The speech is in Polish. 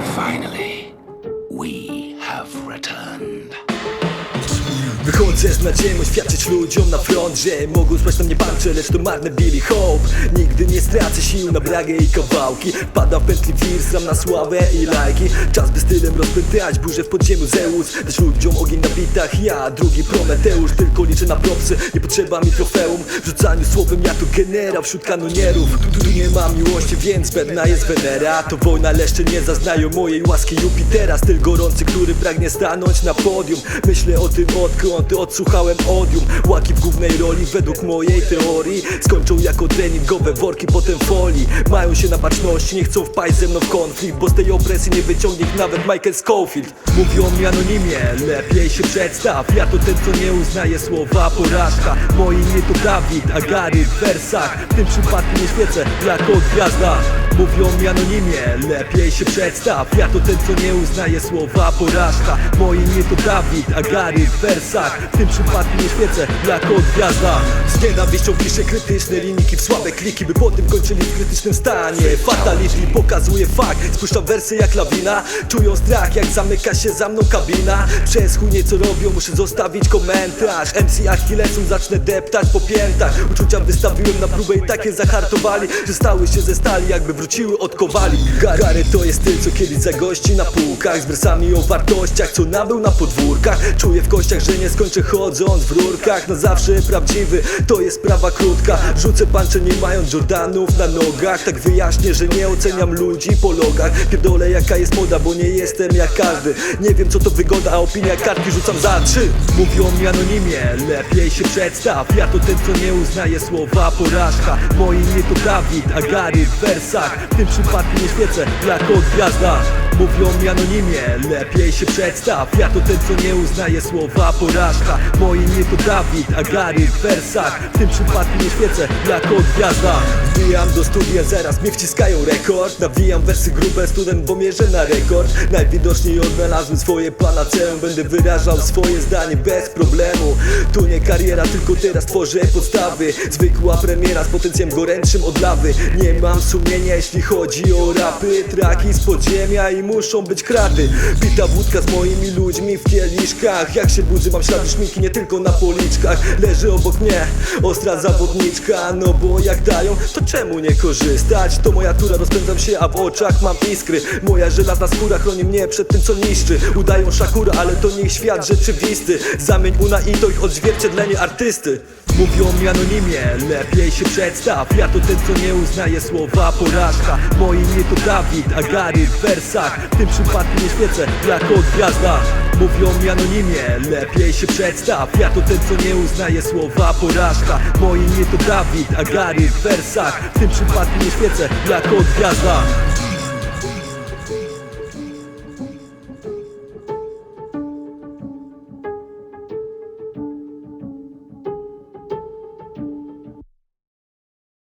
Finally, we have returned. Wychodzę z nadzieją oświadczyć ludziom na front Że mogą spać na mnie pancze, lecz to marne Billy Hope. Nigdy nie stracę sił na bragę i kawałki. Pada w pętli wir, sam na sławę i lajki. Czas by stylem rozpętać burzę w podziemiu Zeus. Dać ludziom ogień na bitach, ja drugi Prometeusz. Tylko liczę na propsy, nie potrzeba mi trofeum. W rzucaniu słowem ja to generał wśród kanonierów. Tu, tu nie ma miłości, więc pewna jest Wenera. To wojna, leszcze nie zaznają mojej łaski Jupitera? Styl gorący, który pragnie stanąć na podium. Myślę o tym odkąd odsłuchałem odium Łaki w głównej roli według mojej teorii. Skończą jako treningowe worki, potem folii. Mają się na baczności, nie chcą wpaść ze mną w konflikt Bo z tej opresji nie wyciągnie ich nawet Michael Scofield Mówią mi anonimie, lepiej się przedstaw. Ja to ten, co nie uznaje słowa porażka. Moje imię to Dawid, a Gary w wersach. W tym przypadku nie świecę jako gwiazda Mówią mi anonimie, lepiej się przedstaw. Ja to ten, co nie uznaje słowa porażka. Moje imię to Dawid, a Gary w wersach W tym przypadku nie świecę jako gwiazda Z nienawiścią piszę krytyczne linijki w słabe kliki By potem kończyli w krytycznym stanie. Fatality pokazuje fakt Spuszczam wersy jak lawina. Czują strach jak zamyka się za mną kabina. Przez chuj nieco robią, muszę zostawić komentarz. MC Achillesem zacznę deptać po piętach. Uczucia wystawiłem na próbę i takie zahartowali Że stały się ze stali jakby wróciły od kowali. Ga- Gary to jest ty, co kiedyś zagości na półkach. Z wersami o wartościach, co nabył na podwórkach. Czuję w kościach, że nie skończę chodząc w rurkach. Na zawsze prawdziwy, to jest sprawa krótka. Rzucę pancze nie mając Jordanów na nogach. Tak wyjaśnię, że nie oceniam ludzi po logach. Pierdolę jaka jest moda, bo nie jestem jak każdy. Nie wiem co to wygoda, a opinia kartki rzucam za trzy. Mówią mi anonimie, lepiej się przedstaw. Ja to ten co nie uznaje słowa porażka. Moje imię to Dawid, a Gary w wersach. W tym przypadku nie świecę jako gwiazda Mówią mi anonimie, lepiej się przedstaw. Ja to ten co nie uznaje słowa porażka. Moje imię to Dawid, a Gary w wersach. W tym przypadku nie świecę jako gwiazda Wbijam do studia, zaraz mnie wciskają rekord. Nawijam wersy grube, student, bo mierzę na rekord. Najwidoczniej odnalazłem swoje panaceum Będę wyrażał swoje zdanie bez problemu. Tu nie kariera, tylko teraz tworzę podstawy. Zwykła premiera z potencjem gorętszym od lawy. Nie mam sumienia, jeśli chodzi o rapy. Traki z podziemia i muszą być kraty. Pita wódka z moimi ludźmi w kieliszkach. Jak się budzę, mam ślady szminki nie tylko na policzkach. Leży obok mnie ostra zawodniczka No bo jak dają, to czemu nie korzystać? To moja tura, rozpędzam się, a w oczach mam iskry. Moja żelazna skóra chroni mnie przed tym co niszczy. Udają szakura, ale to nie świat rzeczywisty. Zamień una i to ich odzwierciedlenie artysty. Mówią mi anonimie, lepiej się przedstaw. Ja to ten co nie uznaje słowa porażka. Moje imię to Dawid, a Gary w wersach W tym przypadku nie świecę jako gwiazda Mówią mi anonimie, lepiej się przedstaw. Ja to ten co nie uznaje słowa porażka. Moje imię to Dawid, a Gary w wersach. W tym przypadku nie świecę jako gwiazda